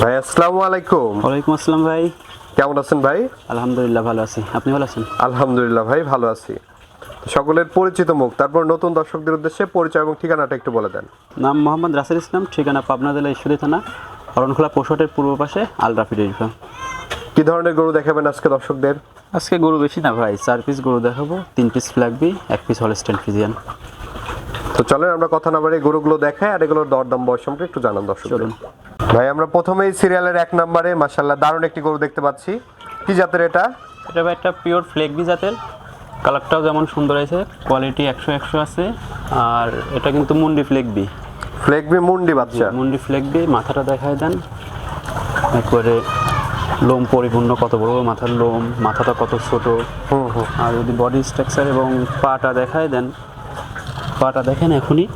ভাই আসসালামু আলাইকুম। ওয়ালাইকুম আসসালাম ভাই। কেমন আছেন ভাই? আলহামদুলিল্লাহ ভালো আছি। আপনি ভালো আছেন? আলহামদুলিল্লাহ ভাই ভালো আছি। সকলের পরিচিত মুখ তারপর নতুন দর্শকদের উদ্দেশ্যে পরিচয় এবং ঠিকানাটা একটু বলে দেন। নাম মোহাম্মদ রাসেল ইসলাম ঠিকানা পাবনা জেলা ঈশ্বরী থানা অরণখোলা পশুহাটের পূর্ব পাশে আলরাফি ডেয়ারি ফার্ম কি ধরনের গরু দেখাবেন আজকে দর্শকদের? আজকে গরু বেশি না ভাই চার পিস গরু দেখাবো তিন পিস ফ্ল্যাগবি এক পিস হলস্টেন ফিজিয়ান তো চলেন আমরা কথা না বাড়ি গরুগুলো দেখাই আর এগুলোর দরদাম বয়স সম্পর্কে একটু জানান দর্শক চলুন। ভাই আমরা প্রথমেই সিরিয়ালের এক নম্বরে মাসাল্লাহ দারুণ একটি গরু দেখতে পাচ্ছি। কি জাতের এটা? এটা ভাই একটা পিওর ফ্লেগবি জাতের। কালারটাও যেমন সুন্দর আছে কোয়ালিটি একশো একশো আছে। আর এটা কিন্তু মুন্ডি ফ্লেগবি ফ্লেগবি মুন্ডি বাচ্চা। মুন্ডি ফ্লেগবি মাথাটা দেখায় দেন। একবারে লোম পরিপূর্ণ কত বড় মাথার লোম মাথাটা কত ছোট। আর যদি বডি স্ট্রাকচার এবং পাটা দেখায় দেন পাটা দেখেন এখনই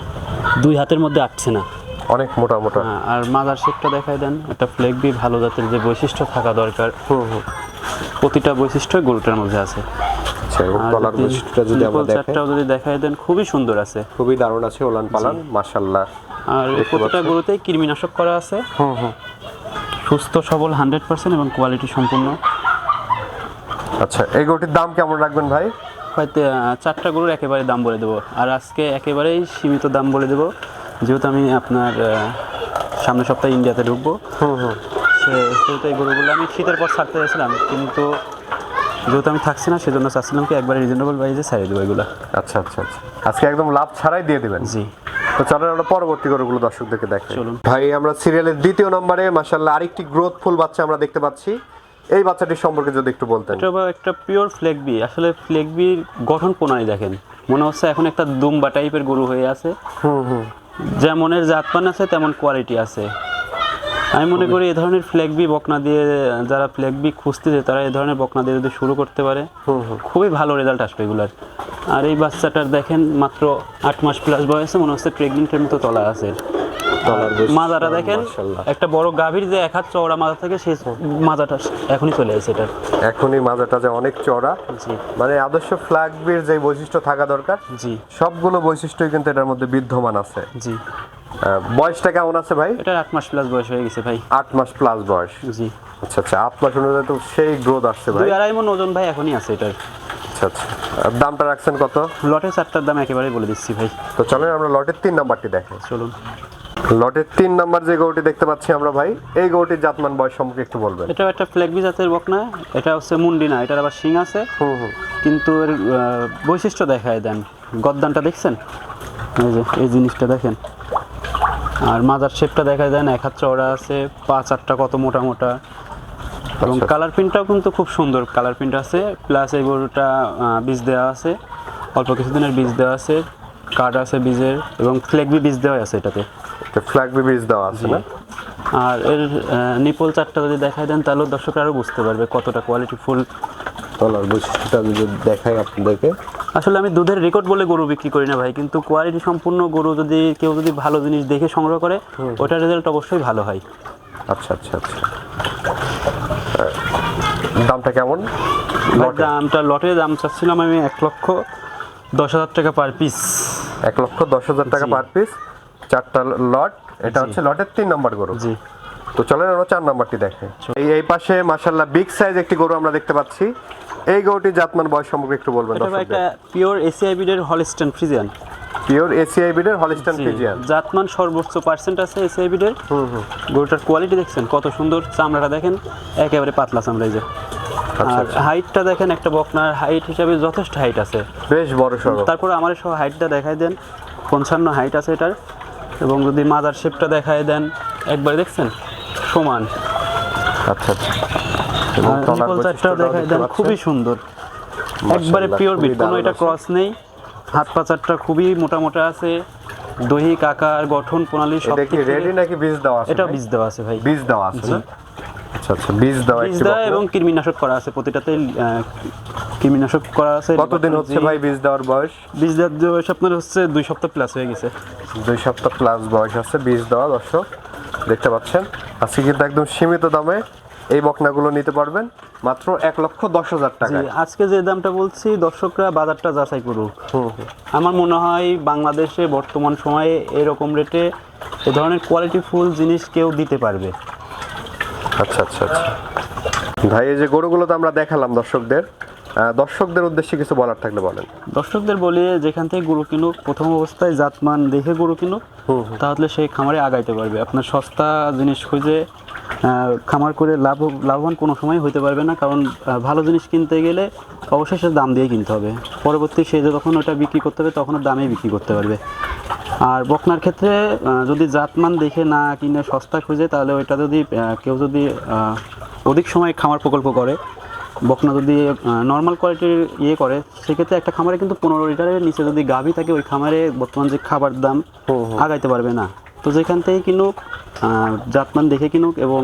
দুই হাতের মধ্যে আটছে না। অনেক মোটা মোটা। হ্যাঁ, আর মাদার শেপটা দেখায় দেন একটা ফ্লেগবি ভালো জাতের যে বৈশিষ্ট্য থাকা দরকার। প্রতিটা বৈশিষ্ট্য গরুটার মধ্যে আছে। আচ্ছা যদি বৈশিষ্ট্যটা যদি আমরা nipple চারটাও যদি দেখায় দেন খুবই সুন্দর আছে। খুবই দারুণ আছে ওলান পালান আর প্রতিটা গরুতেই কৃমিনাশক করা আছে। হুম হুম। সুস্থ সবল হান্ড্রেড পার্সেন্ট এবং কোয়ালিটি সম্পূর্ণ। আচ্ছা এই গরুটির দাম কেমন রাখবেন ভাই? হয়তো চারটা গরুর একেবারে দাম বলে দেবো। আর আজকে একেবারেই সীমিত দাম বলে দেবো। যেহেতু আমি আপনার সামনের সপ্তাহে ইন্ডিয়াতে ঢুকবো হুম হুম। সে- সেহেতু এই গরুগুলো আমি শীতের পর ছাড়তে চাইছিলাম কিন্তু যেহেতু আমি থাকছি না সেজন্য চাচ্ছিলাম কি একবার রিজনেবল প্রাইসে ছাড়িয়ে দেবো এগুলো। আচ্ছা আচ্ছা আচ্ছা। আজকে একদম লাভ ছাড়াই দিয়ে দেবেন। জি। তো চলেন আমরা পরবর্তী গরুগুলো দর্শকদেরকে দেখাই। চলুন। ভাই আমরা সিরিয়ালের দ্বিতীয় নম্বরে মাশাল্লাহ আরেকটি গ্রোথ ফুল বাচ্চা আমরা দেখতে পাচ্ছি। এই বাচ্চাটির সম্পর্কে যদি একটু বলতেন। এটা একটা পিওর ফ্লেগবি আসলে ফ্লেগবির গঠন প্রণালী দেখেন? মনে হচ্ছে এখন একটা দুম্বা টাইপের গরু হয়ে আছে। হুম হুম। যেমনের জাতমান আছে তেমন কোয়ালিটি আছে। আমি মনে করি এই ধরনের ফ্ল্যাগবি বকনা দিয়ে যারা ফ্ল্যাগবি খুঁজতেছে তারা এই ধরনের বকনা দিয়ে যদি শুরু করতে পারে খুবই ভালো রেজাল্ট আসবে এগুলার। আর এই বাচ্চাটার দেখেন মাত্র আট মাস প্লাস বয়সে মনে হচ্ছে প্রেগনেন্টের মতো তলা আছে। মাজাটা দেখেন। একটা বড় গাভীর যে এক হাত চওড়া মাজা থাকে সেই মাজাটা এখনই চলে আসে এটা এখনই মাজাটা যে অনেক জি। মানে আদর্শ ফ্ল্যাগবির যে বৈশিষ্ট্য থাকা দরকার জি। সবগুলো বৈশিষ্ট্যই কিন্তু এটার মধ্যে বিদ্যমান আছে। জি। বয়সটা কেমন আছে ভাই? এটা আট মাস প্লাস বয়স হয়ে গেছে ভাই। আট মাস প্লাস বয়স। জি। আচ্ছা আচ্ছা আট মাস অনুযায়ী তো সেই গ্রোথ আসছে ভাই। আড়াই মন ওজন ভাই এখনই আছে এটার। আচ্ছা আচ্ছা। দামটা রাখছেন কত? লটে চারটার দাম একেবারে বলে দিচ্ছি ভাই। তো চলেন আমরা লটের তিন নাম্বারটি দেখাই চলুন। লটের তিন নাম্বার যে গরুটি দেখতে পাচ্ছি আমরা ভাই এই গরুটির জাতমান বয়স সম্পর্কে একটু বলবেন। এটাও একটা ফ্ল্যাগবি জাতের বকনা এটা হচ্ছে মুন্ডি না এটার আবার শিং আছে। কিন্তু এর বৈশিষ্ট্য দেখায় দেন গদ্দানটা দেখছেন? এই যে এই জিনিসটা দেখেন। আর মাজার শেপটা দেখা দেন এক হাত চওড়া আছে পাঁচ আটটা কত মোটা মোটা। এবং আচ্ছা। কালার প্রিন্টটাও কিন্তু খুব সুন্দর কালার প্রিন্ট আছে প্লাস এই গরুটা বীজ দেওয়া আছে অল্প কিছুদিনের বীজ দেওয়া আছে। কার্ড আছে বীজের এবং ফ্লেগবি বীজ দেওয়া আছে এটাতে। তো ফ্ল্যাগ বিবিজ দেওয়া আছে না? আর এর নিপল চারটা যদি দেখাই দেন তাহলে দর্শকরা আরও বুঝতে পারবে কতটা কোয়ালিটি ফুল। তলার বৈশিষ্ট্যটা যদি দেখাই আপনাদেরকে। আসলে আমি দুধের রেকর্ড বলে গরু বিক্রি করি না ভাই কিন্তু কোয়ালিটি সম্পূর্ণ গরু যদি কেউ যদি ভালো জিনিস দেখে সংগ্রহ করে ওটার রেজাল্ট অবশ্যই ভালো হয়। আচ্ছা আচ্ছা আচ্ছা। দামটা কেমন? দামটা লটে দাম চাচ্ছিলাম আমি এক লক্ষ দশ হাজার টাকা পার পিস এক লক্ষ দশ হাজার টাকা পার পিস চারটা লট এটা হচ্ছে লটের তিন নম্বর গরু। জি। তো চলেন আমরা চার নাম্বারটি দেখে। এই এই পাশে মাশাল্লাহ বিগ সাইজ একটি গরু আমরা দেখতে পাচ্ছি। এই গরুটির জাতমান বয়স সম্পর্কে একটু বলবেন এটা একটা পিওর এসিআই বিডের হলিস্টেন ফ্রিজিয়ান পিওর এসিআই বিডের হলিস্টান ফ্রিজিয়ান জাতমান সর্বোচ্চ পার্সেন্ট আছে এসিআই বিডের। গরুটার কোয়ালিটি দেখছেন কত সুন্দর চামড়াটা দেখেন একেবারে পাতলা চামড়া এই যে। হাইটটা দেখেন একটা বকনার হাইট হিসাবে যথেষ্ট হাইট আছে। বেশ বড় সড়ো তারপরে আমার সব হাইটটা দেখাই দেন। পঞ্চান্ন হাইট আছে এটার। এবং যদি মাদার শেপটা দেখাই দেন একবার দেখছেন? সমান। আচ্ছা আচ্ছা। দেখাই দেন খুবই সুন্দর। একবারে পিওর বিট কোনো এটা ক্রস নেই। হাত পা চারটা খুবই মোটা মোটা আছে। দৈহিক আকার গঠন প্রণালী সব রেডি নাকি বীজ দেওয়া আছে এটা? বীজ দেওয়া আছে ভাই। বীজ দেওয়া আছে আচ্ছা আচ্ছা বীজ দেওয়া বীজ দেওয়া এবং কৃমিনাশক করা আছে প্রতিটাতে কৃমিনাশক করা আছে কতদিন হচ্ছে ভাই বীজ দেওয়ার বয়স? বীজ দেওয়ার বয়স আপনার হচ্ছে দুই সপ্তাহ প্লাস হয়ে গেছে। দুই সপ্তাহ প্লাস বয়স আছে বীজ দেওয়া দর্শক দেখতে পাচ্ছেন? আজকে কিন্তু একদম সীমিত দামে এই বকনাগুলো নিতে পারবেন মাত্র এক লক্ষ দশ হাজার জি, টাকায়। আজকে যে দামটা বলছি দর্শকরা বাজারটা যাচাই করুক। আমার মনে হয় বাংলাদেশে বর্তমান সময়ে এরকম রেটে এ ধরনের কোয়ালিটি ফুল জিনিস কেউ দিতে পারবে। আচ্ছা আচ্ছা আচ্ছা। ভাই এই যে গরুগুলো তো আমরা দেখালাম দর্শকদের দর্শকদের উদ্দেশ্যে কিছু বলার থাকলে বলেন। দর্শকদের বলি যেখান থেকে গরু কিনুক প্রথম অবস্থায় জাতমান দেখে গরু কিনুক তাহলে সেই খামারে আগাইতে পারবে। আপনার সস্তা জিনিস খুঁজে খামার করে লাভ লাভবান কোনো সময় হতে পারবে না কারণ ভালো জিনিস কিনতে গেলে অবশ্যই সে দাম দিয়ে কিনতে হবে। পরবর্তী সে যখন ওটা বিক্রি করতে হবে তখন দামেই বিক্রি করতে পারবে। আর বকনার ক্ষেত্রে যদি জাতমান দেখে না কিনে সস্তা খুঁজে তাহলে ওইটা যদি কেউ যদি অধিক সময় খামার প্রকল্প করে বকনা যদি নর্মাল কোয়ালিটির ইয়ে করে সেক্ষেত্রে একটা খামারে কিন্তু পনেরো লিটারের নিচে যদি গাভী থাকে ওই খামারে বর্তমান যে খাবার দাম আগাইতে পারবে না। তো যেখান থেকে কিনুক জাতমান দেখে কিনুক এবং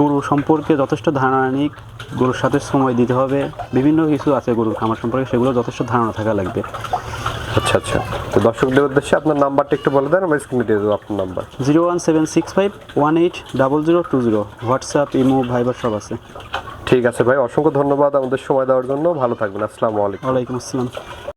গরু সম্পর্কে যথেষ্ট ধারণা নিক গরুর সাথে সময় দিতে হবে। বিভিন্ন কিছু আছে গরুর খামার সম্পর্কে সেগুলো যথেষ্ট ধারণা থাকা লাগবে। আচ্ছা আচ্ছা। তো দর্শকদের উদ্দেশ্যে আপনার নাম্বারটা একটু বলে দেন আমি স্ক্রিনে দিয়ে দেবো আপনার number. Zero one seven six five one eight double zero two zero. WhatsApp imo Viber সব আছে। ঠিক আছে ভাই অসংখ্য ধন্যবাদ আমাদের সময় দেওয়ার জন্য। ভালো থাকবেন আসসালামু আলাইকুম। ওয়ালাইকুম আসসালাম।